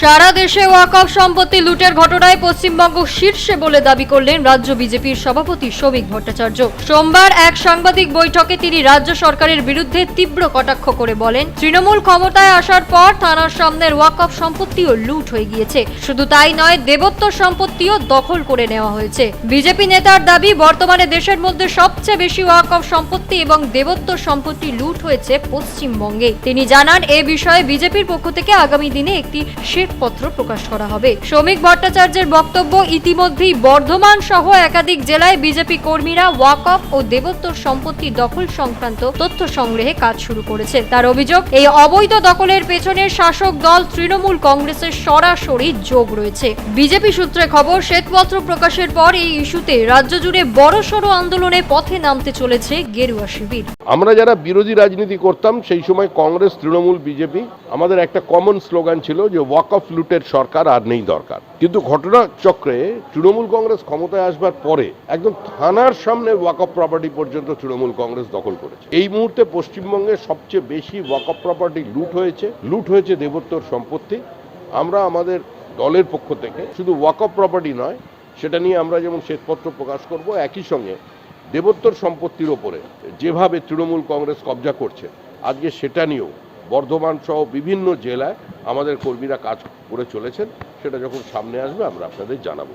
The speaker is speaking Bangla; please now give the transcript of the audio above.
সারা দেশে ওয়াকফ সম্পত্তি লুটের ঘটনায় পশ্চিমবঙ্গ শীর্ষে বলে দাবি করলেন রাজ্য বিজেপির সভাপতি শ্রমিক ভট্টাচার্য। সোমবার এক সাংবাদিক বৈঠকে তিনি রাজ্য সরকারের বিরুদ্ধে তীব্র কটাক্ষ করে বলেন, তৃণমূল ক্ষমতায় আসার পর থানার সামনের ওয়াকফ সম্পত্তিও লুট হয়ে গিয়েছে। শুধু তাই নয়, দেবত্ব সম্পত্তিও দখল করে নেওয়া হয়েছে। বিজেপি নেতার দাবি, বর্তমানে দেশের মধ্যে সবচেয়ে বেশি ওয়াকফ সম্পত্তি এবং দেবত্ব সম্পত্তি লুট হয়েছে পশ্চিমবঙ্গে। তিনি জানান, এ বিষয়ে বিজেপির পক্ষ থেকে আগামী দিনে একটি শ্বেতপত্র প্রকাশ করা হবে। শ্রমিক ভট্টাচার্যের বক্তব্য ইতিমধ্যেই বর্ধমান সহ একাধিক জেলায় বিজেপি কর্মীরা ওয়াকফ ও দেবত্বর সম্পত্তি দখল সংক্রান্ত তথ্য সংগ্রহে কাজ শুরু করেছে। তার অভিযোগ, এই অবৈধ দখলের পেছনে শাসক দল তৃণমূল কংগ্রেসের সরাসরি যোগ রয়েছে। বিজেপি সূত্রে খবর, শ্বেতপত্র প্রকাশের পর এই ইস্যুতে রাজ্য জুড়ে বড় বড়সড় আন্দোলনে পথে নামতে চলেছে গেরুয়া শিবির। আমরা যারা বিরোধী রাজনীতি করতাম, সেই সময় কংগ্রেস, তৃণমূল, বিজেপি, আমাদের একটা কমন স্লোগান ছিল যে ওয়াক অফ লুটের সরকার আর নেই দরকার। কিন্তু ঘটনা চক্রে তৃণমূল কংগ্রেস ক্ষমতায় আসবার পরে একদম থানার সামনে ওয়াক অফ প্রপার্টি পর্যন্ত তৃণমূল কংগ্রেস দখল করেছে। এই মুহূর্তে পশ্চিমবঙ্গে সবচেয়ে বেশি ওয়াক অফ প্রপার্টি লুট হয়েছে। লুট হয়েছে দেবোত্তর সম্পত্তি। আমরা আমাদের দলের পক্ষ থেকে শুধু ওয়াক অফ প্রপার্টি নয়, সেটা নিয়ে আমরা যেমন শ্বেতপত্র প্রকাশ করব, একই সঙ্গে দেবোত্তর সম্পত্তির ওপরে যেভাবে তৃণমূল কংগ্রেস কবজা করছে, আজকে সেটা নিয়েও বর্ধমান সহ বিভিন্ন জেলায় আমাদের কর্মীরা কাজ করে চলেছেন, সেটা যখন সামনে আসবে আমরা আপনাদের জানাব।